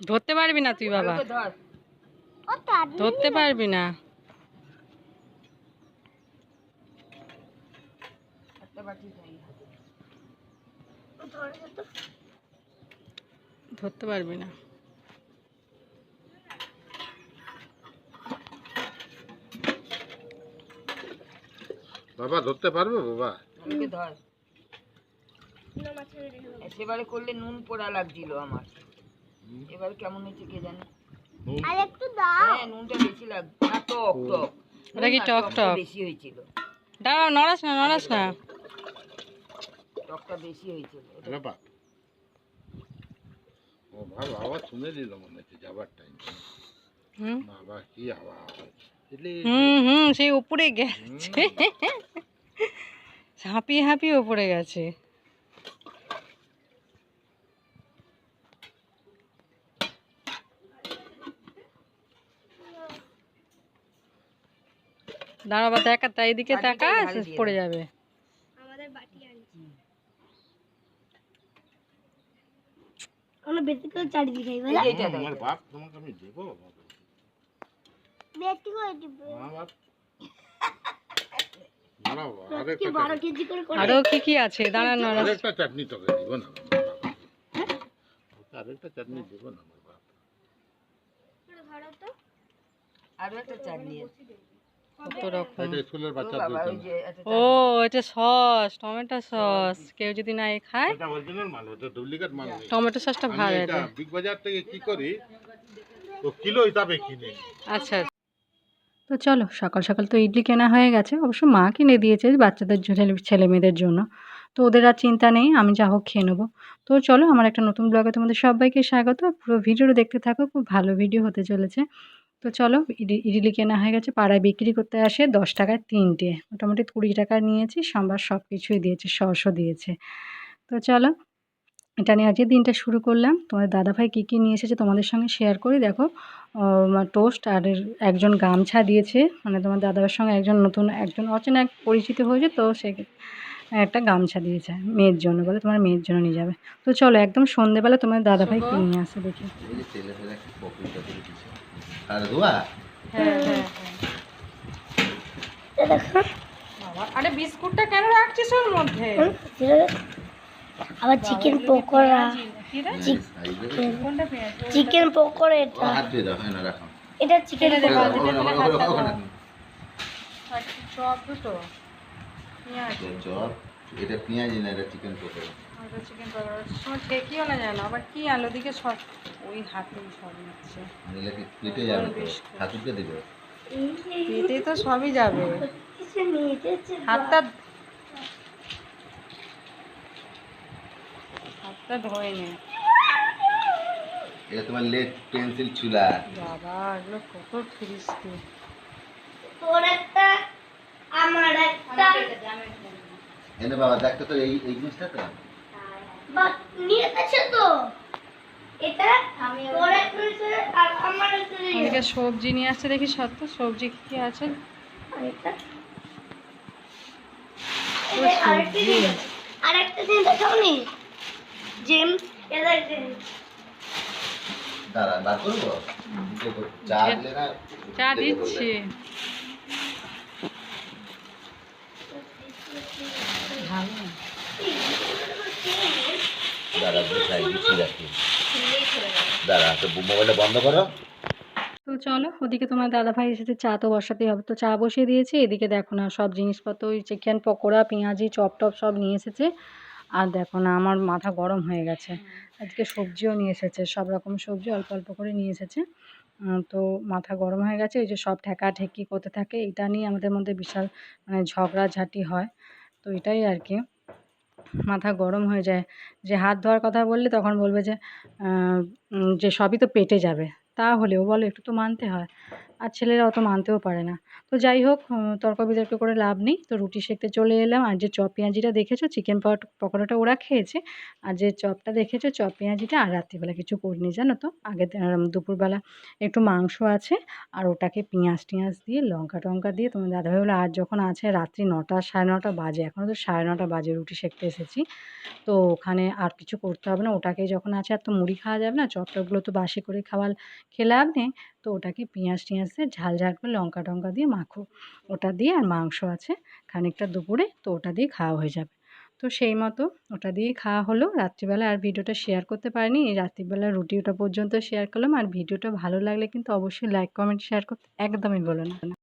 ধরতে পারবি না তুই বাবা। ধরতে পারবি না। ধরতে পারবি না। বাবা ধরতে পারবে বাবা? ধর। সেবারে করলে নুন পোড়া লাগছিল আমার। এবার কেমন হয়েছে কে জানে? আর একটু দাও। হ্যাঁ নুনটা বেশি লাগবে না টক টক। ওটা কি টক টকটা টক? বেশি হয়েছিল। দাঁড়াও নড়াস না নড়াস না। টকটা বেশি হয়েছিল। এটা বাবা ও ভালো আওয়াজ শুনে দিল মনে হচ্ছে যাবার টাইম হুম। বাবা কি আওয়াজ হুম হুম সেই উপরে গেছে। হাঁপিয়ে হাঁপিয়ে উপরে গেছে। দাঁড়াবা দেখা তাই এদিকে তাকা পড়ে যাবে। আমাদের বাটি আনছি। আমরা বেশি করে চারিদিকে খাই বলে এই এটা আমার বাপ তোমাকে আমি দেবো? বেশি করে দিব। বাপ। আরও কি কি আছে? দাঁড়া নড়াস আরেকটা চাটনি তোকে দিব না আমার বাবা। ওকে আরেকটা চাটনি দিব না আমার বাপ। আরও একটা চাটনি আছে। কত রকম? ও এটা সস টমেটো সস। কেউ যদি না খায়? টমেটো সসটা ভালো এটা এটা। বিগ বাজার থেকে কি করি তো কিলো হিসাবে কিনে। আচ্ছা তো চলো সকাল সকাল তো ইডলি কেনা হয়ে গেছে। অবশ্য মা কিনে দিয়েছে বাচ্চাদের ছেলে ছেলে মেয়েদের জন্য। তো ওদের আর চিন্তা নেই আমি যা হোক খেয়ে নেব। তো চলো আমার একটা নতুন ব্লগে তোমাদের সবাইকে স্বাগত। পুরো ভিডিওটা দেখতে থাকো খুব ভালো ভিডিও হতে চলেছে। তো চলো ইডি- ইডলি কেনা হয়ে গেছে পাড়ায় বিক্রি করতে আসে দশ টাকায় তিনটে। মোটামুটি কুড়ি টাকা নিয়েছি সম্বার সব কিছুই দিয়েছে সসও দিয়েছে। তো চলো এটা নিয়ে আজকে দিনটা শুরু করলাম। তোমাদের দাদাভাই কী কী নিয়ে এসেছে তোমাদের সঙ্গে শেয়ার করি দেখো। টোস্ট আর একজন গামছা দিয়েছে মানে তোমার দাদাভাইয়ের সঙ্গে একজন নতুন একজন অচেনা এক পরিচিত হয়েছে তো সে একটা গামছা দিয়েছে মেয়ের জন্য বলে তোমার মেয়ের জন্য নিয়ে যাবে। তো চলো একদম সন্ধেবেলা তোমার দাদাভাই কী নিয়ে আসে দেখি। আর দোয়া হ্যাঁ হ্যাঁ। আরে বিস্কুটটা কেন রাখছিস ওর মধ্যে? আবার চিকেন পকোড়া। পেঁয়াজ? চিকেন পকোড়া এটা। হাত দিয়ে দাও না রাখো। এটা চিকেন পকোড়া। চপ দুটো? পেঁয়াজ। চপ এটা পেঁয়াজি না এটা চিকেন পকোড়া। ওটা চিকেন পকোড়া। সময় ঠেকিও না জানো আবার কি আলো দিকে সব ওই হাতেই সব যাবে দিবে? পেটে তো সবই যাবে। হাতটা হাতটা ধোয় নে। এটা তোমার লেড পেন্সিল চুলা। বাবা এগুলো কত ফিরিস্তি তোর একটা আমার একটা। এনে বাবা দেখতো তো এই এই জিনিসটা তো। সবজি নিয়ে আসছে দেখি সত্য সবজি কি কি আছে? আর। জিনিস জিনিস দাঁড়া বার করব? দিলে না চা দিচ্ছি। ভালো। তো চলো, ওদিকে তোমার দাদাভাই এসেছে, চা তো বসাতেই হবে। তো চা বসিয়ে দিয়েছি, এদিকে দেখো না, সব জিনিসপত্র, ওই চিকেন পকোড়া, পেঁয়াজি, চপ টপ সব নিয়ে এসেছে। আর দেখো না, আমার মাথা গরম হয়ে গেছে। আজকে সবজিও নিয়ে এসেছে, সব রকম সবজি অল্প অল্প করে নিয়ে এসেছে। তো মাথা গরম হয়ে গেছে ওই যে সব ঠেকা ঠেকি করতে থাকে, এটা নিয়ে আমাদের মধ্যে বিশাল মানে ঝগড়া ঝগড়াঝাটি হয়। তো এটাই আর কি। মাথা গরম হয়ে যায়, যে হাত ধোয়ার কথা বললে তখন বলবে যে যে সবই তো পেটে যাবে। তাহলেও বলো, একটু তো মানতে হয়। আর ছেলেরা অত মানতেও পারে না। তো যাই হোক তর্ক বিতর্ক করে লাভ নেই। তো রুটি সেঁকতে চলে এলাম। আর যে চপ পেঁয়াজিটা দেখেছ চিকেন পকোড়াটা ওরা খেয়েছে। আর যে চপটা দেখেছ, চপ পেঁয়াজিটা আর রাত্রিবেলা কিছু করিনি, জানো তো? আগে দুপুরবেলা একটু মাংস আছে। আর ওটাকে পেঁয়াজ টিয়াজ দিয়ে, লঙ্কা টঙ্কা দিয়ে, তোমার দাদাভাই বলে আর যখন আছে রাত্রি নটা, সাড়ে নটা বাজে। এখনও তো সাড়ে নটা বাজে রুটি সেঁকতে এসেছি। তো ওখানে আর কিছু করতে হবে না। ওটাকেই যখন আছে আর তো মুড়ি খাওয়া যাবে না। চপ টপগুলো তো বাসি করে খাওয়া খেলে লাভ নেই। তো ওটাকে পেঁয়াজ টিয়াজ দিয়ে ঝাল ঝাল করে লঙ্কা টঙ্কা দিয়ে মাখো। ওটা দিয়ে আর মাংস আছে, খানিকটা দুপুরে তো ওটা দিয়ে খাওয়া হয়ে যাবে। তো সেই মতো ওটা দিয়ে খাওয়া হলো। রাত্রিবেলা আর ভিডিওটা শেয়ার করতে পারিনি। রাত্রিবেলা রুটি ওটা পর্যন্ত শেয়ার করলাম। আর ভিডিওটা ভালো লাগলে কিন্তু অবশ্যই লাইক কমেন্ট শেয়ার করতে একদমই বলো না।